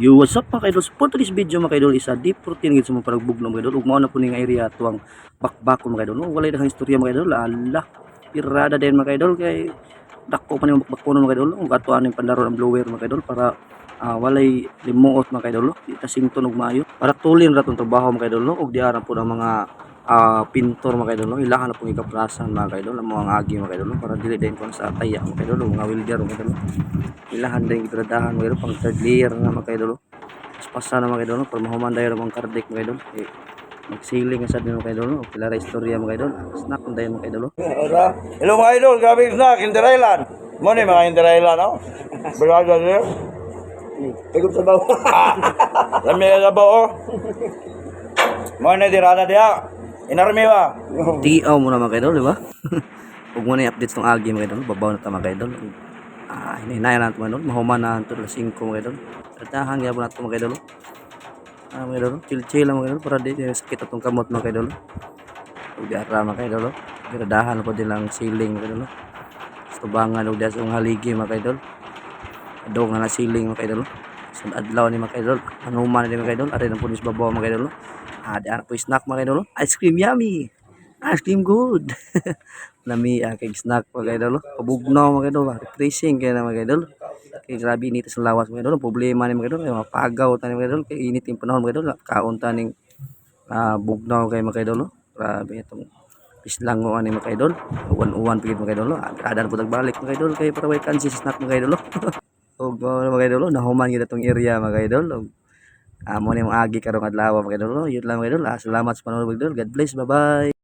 Yo, what's up mga kaidol? For today's video mga kaidol, isa deep routine gid sa mga panagbugno mga kaidol. Ug mao na po ning area tuwang bakbako mga kaidol. No, walay daghang istorya mga kaidol. Ala, pirada din mga kaidol kay dako pa ning bakbako mga kaidol. Ug ato aning pandaron ang blower mga kaidol para ah, walay limuot mga kaidol. no? Di ta sington og maayo. Para tulin ra tong trabaho mga kaidol. Ug diara po ng mga ah, pintor mga kaidol. no? Ilahan na po ikaprasan mga kaidol. Ang mga agi mga kaidol. no? Para dili din ko sa taya mga kaidol. o Mga welder mga kaidol. no? Ilahan din itradahan mga. Pang third layer na mga kaidol. no? pasa na mga idol no? para mahuman tayo ng kardik mga idol eh, magsiling sa din mga idol no? o pilara istorya mga idol snack tayo mga? Ora. Hello mga idol, grabe snack, Inter Island. Mo ni mga Inter Island, no? Brada niyo. Ikot sa bawah. Lami ka ba, oh? Mo na dirada dia. Inarmi ba? tiaw mo na mga idol di ba huwag mo na i-updates ng agi mga idol babaw na ta mga idol ah hinahinayan na ito mga idol mahuman na ito alas 5 mga idol tratahan gyapon nato mga idol ah mga idol chill chill lang mga idol para di sakit atong kamot mga idol ug diara mga idol gradahan po din lang ceiling mga idol Tubangan og dasong haligi mga idol adong na na ceiling mga idol sa adlaw ni mga idol anuman ni mga idol ari nang punis babaw mga idol ah di ana po snack mga idol ice cream yummy ice cream good nami ah, kay snack mga idol pabugnaw mga idol refreshing kay na mga idol kay grabe init sa lawas mga idol Ang problema ni mga idol kay mapagaw tani mga idol kay init yung panahon mga idol kaon taning ah, bugnaw kay mga idol grabe itong pislango ani mga idol uwan-uwan pigit mga idol adan po tagbalik mga idol kay para way snack mga idol na mga idol nahuman gyud atong area mga idol amo ni mga agi karong adlaw mga idol. Yun lang mga idol. Ah, salamat sa panonood mga idol. God bless. Bye bye